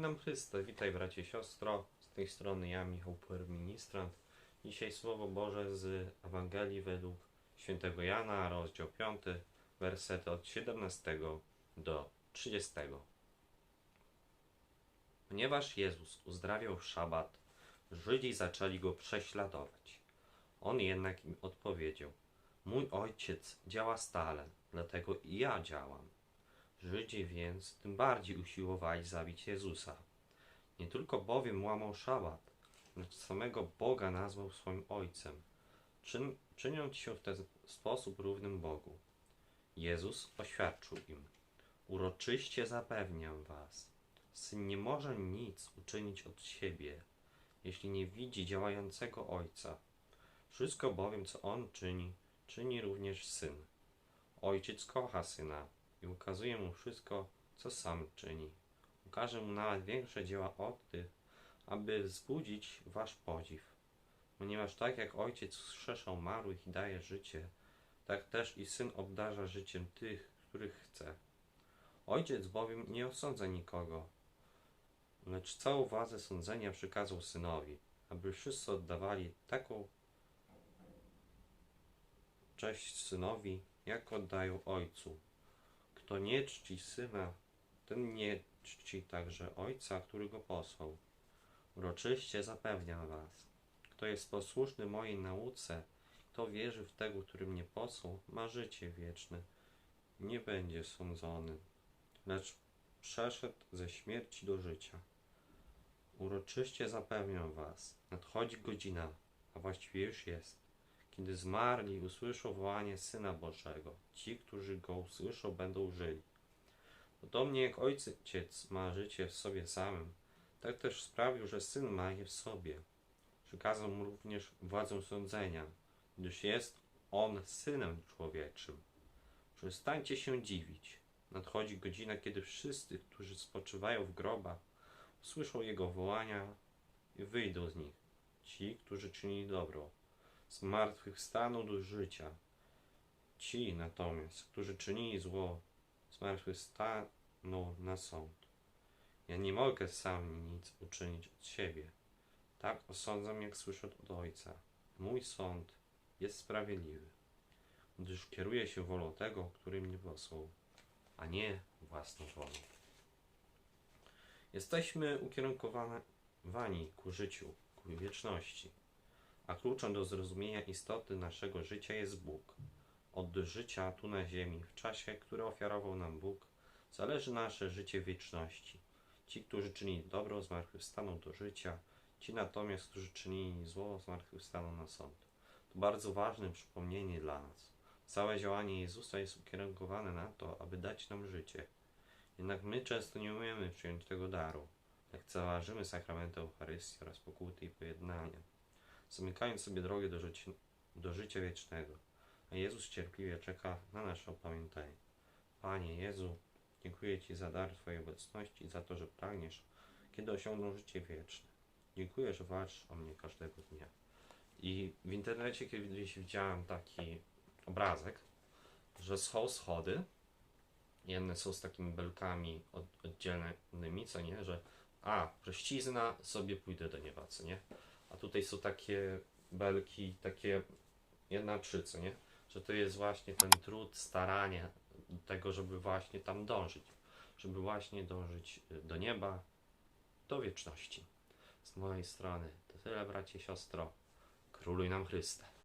Nam Chryste. Witaj bracie, siostro. Z tej strony ja, Michał Puer, ministrant. Dzisiaj Słowo Boże z Ewangelii według świętego Jana, rozdział 5, wersety od 17 do 30. Ponieważ Jezus uzdrawiał w szabat, Żydzi zaczęli go prześladować. On jednak im odpowiedział: Mój ojciec działa stale, dlatego i ja działam. Żydzi więc tym bardziej usiłowali zabić Jezusa. Nie tylko bowiem łamał szabat, lecz samego Boga nazwał swoim ojcem, czyn, czyniąc się w ten sposób równym Bogu. Jezus oświadczył im: Uroczyście zapewniam was, syn nie może nic uczynić od siebie, jeśli nie widzi działającego ojca. Wszystko bowiem, co on czyni, czyni również syn. Ojciec kocha syna i ukazuje mu wszystko, co sam czyni. Ukaże mu nawet większe dzieła od tych, aby wzbudzić wasz podziw. Ponieważ tak jak ojciec wskrzesza umarłych i daje życie, tak też i syn obdarza życiem tych, których chce. Ojciec bowiem nie osądza nikogo, lecz całą władzę sądzenia przykazał synowi, aby wszyscy oddawali taką cześć synowi, jak oddają ojcu. Kto nie czci syna, ten nie czci także ojca, który go posłał. Uroczyście zapewniam was, kto jest posłuszny mojej nauce, kto wierzy w tego, który mnie posłał, ma życie wieczne. Nie będzie sądzony, lecz przeszedł ze śmierci do życia. Uroczyście zapewniam was, nadchodzi godzina, a właściwie już jest, kiedy zmarli usłyszą wołanie Syna Bożego. Ci, którzy go usłyszą, będą żyli. Podobnie jak ojciec ma życie w sobie samym, tak też sprawił, że syn ma je w sobie. Przykazał mu również władzę sądzenia, gdyż jest on synem człowieczym. Przestańcie się dziwić. Nadchodzi godzina, kiedy wszyscy, którzy spoczywają w grobach, usłyszą jego wołania i wyjdą z nich. Ci, którzy czynili dobro, z martwych staną do życia. Ci natomiast, którzy czynili zło, z martwych staną na sąd. Ja nie mogę sam nic uczynić od siebie. Tak osądzam, jak słyszę od Ojca. Mój sąd jest sprawiedliwy, gdyż kieruje się wolą tego, który mnie posłał, a nie własną wolą. Jesteśmy ukierunkowani ku życiu, ku wieczności, a kluczem do zrozumienia istoty naszego życia jest Bóg. Od życia tu na ziemi, w czasie, który ofiarował nam Bóg, zależy nasze życie wieczności. Ci, którzy czynili dobro, zmartwychwstaną do życia, ci natomiast, którzy czynili zło, zmartwychwstaną na sąd. To bardzo ważne przypomnienie dla nas. Całe działanie Jezusa jest ukierunkowane na to, aby dać nam życie. Jednak my często nie umiemy przyjąć tego daru. Lekceważymy sakramenty Eucharystii oraz pokuty i pojednania, zamykając sobie drogę do życia, do życia wiecznego. A Jezus cierpliwie czeka na nasze opamiętanie. Panie Jezu, dziękuję Ci za dar Twojej obecności i za to, że pragniesz, kiedy osiągną życie wieczne. Dziękuję, że walczysz o mnie każdego dnia. I w internecie kiedyś widziałem taki obrazek, że są schody, jedne są z takimi belkami od, oddzielnymi, co nie, że a, prościzna, sobie pójdę do nieba, co nie? A tutaj są takie belki, takie jedna trzy, co nie? Że to jest właśnie ten trud, staranie tego, żeby właśnie tam dążyć, żeby właśnie dążyć y, do nieba, do wieczności. Z mojej strony to tyle, bracie, siostro. Króluj nam Chryste.